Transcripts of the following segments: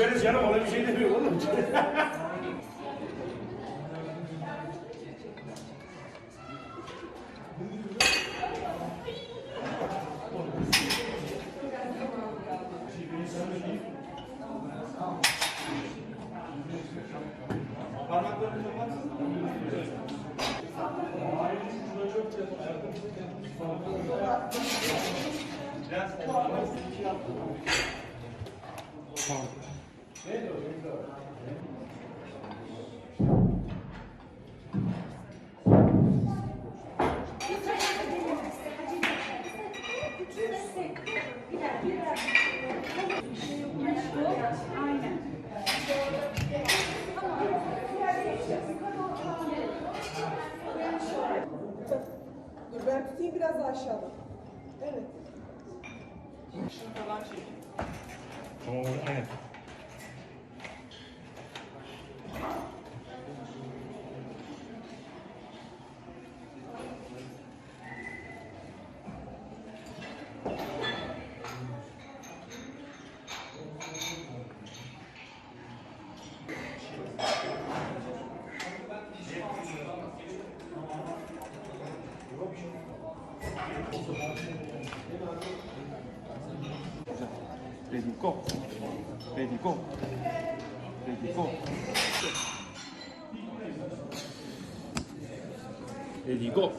Düşeriz canım ona bir şey demiyor oğlum. Dur ben tutayım biraz daha aşağıda. Evet. Şunu falan çekeyim. Tamam, aynen. Ready, go. Ready, go. Ready, go. Ready, go.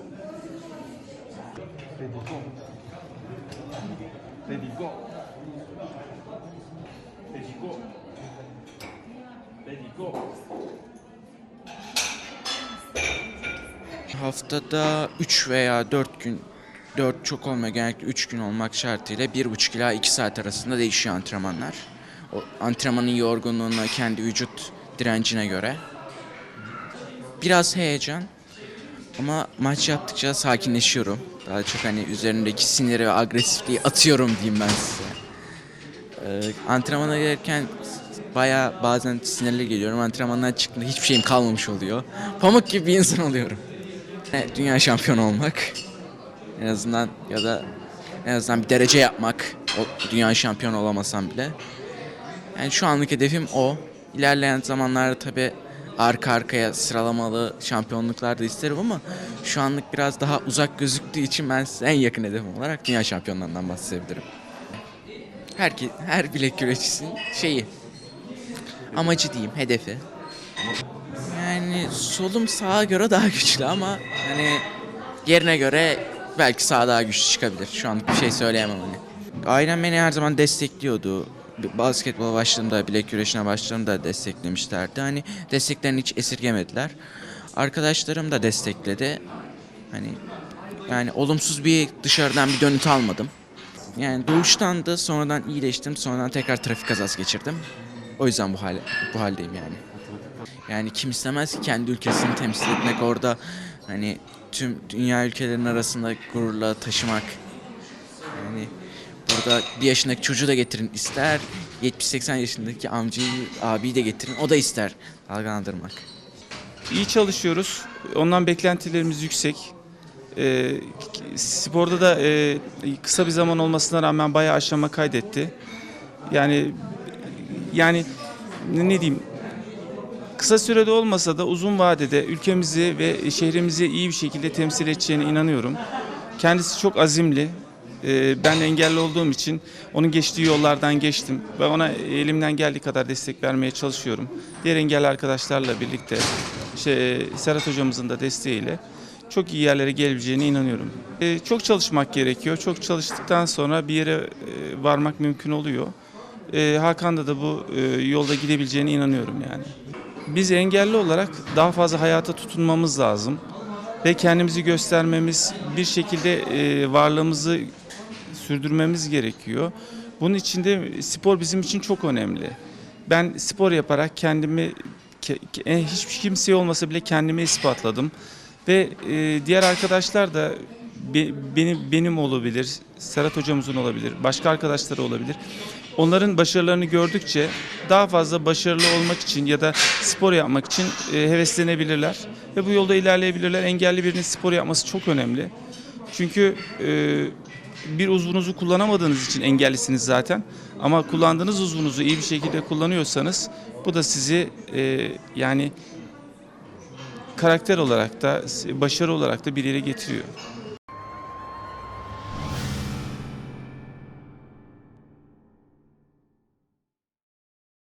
Haftada 3 veya 4 gün 4 çok olmuyor genellikle 3 gün olmak şartıyla 1,5 ila 2 saat arasında değişiyor antrenmanlar. O antrenmanın yorgunluğuna, kendi vücut direncine göre. Biraz heyecan ama maç yaptıkça sakinleşiyorum. Daha çok hani üzerindeki siniri ve agresifliği atıyorum diyeyim ben size. Ee, antrenmana gelirken bayağı bazen sinirli geliyorum. Antrenmandan çıktığında hiçbir şeyim kalmamış oluyor. Pamuk gibi bir insan oluyorum. Dünya şampiyonu olmak. En azından ya da en azından bir derece yapmak. O dünya şampiyonu olamasam bile. Yani şu anlık hedefim o. İlerleyen zamanlarda tabi arka arkaya sıralamalı şampiyonluklar da isterim ama şu anlık biraz daha uzak gözüktüğü için ben size en yakın hedefim olarak dünya şampiyonlarından bahsedebilirim. Her, her bilek güreşçisinin şeyi, amacı diyeyim, hedefi. Yani solum sağa göre daha güçlü ama hani yerine göre belki sağ daha güçlü çıkabilir. Şu an bir şey söyleyemem hani. Ailem beni her zaman destekliyordu. Basketbola başladığımda, bilek güreşine başladığımda desteklemişlerdi. Hani desteklerini hiç esirgemediler. Arkadaşlarım da destekledi. Hani yani olumsuz bir dışarıdan bir dönüt almadım. Yani doğuştan da sonradan iyileştim. Sonradan tekrar trafik kazası geçirdim. O yüzden bu hale, bu haldeyim yani. Yani kim istemez ki kendi ülkesini temsil etmek orada hani tüm dünya ülkelerinin arasında gururla taşımak. Yani burada bir yaşındaki çocuğu da getirin ister 70-80 yaşındaki amcayı abiyi de getirin o da ister dalgalandırmak. İyi çalışıyoruz. Ondan beklentilerimiz yüksek. Ee, sporda da e, kısa bir zaman olmasına rağmen bayağı aşama kaydetti. Yani yani ne diyeyim kısa sürede olmasa da uzun vadede ülkemizi ve şehrimizi iyi bir şekilde temsil edeceğine inanıyorum. Kendisi çok azimli. Ee, ben engelli olduğum için onun geçtiği yollardan geçtim ve ona elimden geldiği kadar destek vermeye çalışıyorum. Diğer engelli arkadaşlarla birlikte işte Serhat hocamızın da desteğiyle çok iyi yerlere gelebileceğine inanıyorum. Ee, çok çalışmak gerekiyor. Çok çalıştıktan sonra bir yere e, varmak mümkün oluyor. Ee, Hakan'da da bu e, yolda gidebileceğine inanıyorum yani. Biz engelli olarak daha fazla hayata tutunmamız lazım ve kendimizi göstermemiz, bir şekilde e, varlığımızı sürdürmemiz gerekiyor. Bunun için de spor bizim için çok önemli. Ben spor yaparak kendimi ke- ke- e, hiçbir kimseye olmasa bile kendimi ispatladım ve e, diğer arkadaşlar da be- benim benim olabilir, Serhat hocamızın olabilir, başka arkadaşları olabilir. Onların başarılarını gördükçe daha fazla başarılı olmak için ya da spor yapmak için e, heveslenebilirler ve bu yolda ilerleyebilirler. Engelli birinin spor yapması çok önemli. Çünkü e, bir uzvunuzu kullanamadığınız için engellisiniz zaten. Ama kullandığınız uzvunuzu iyi bir şekilde kullanıyorsanız bu da sizi e, yani karakter olarak da başarı olarak da bir yere getiriyor.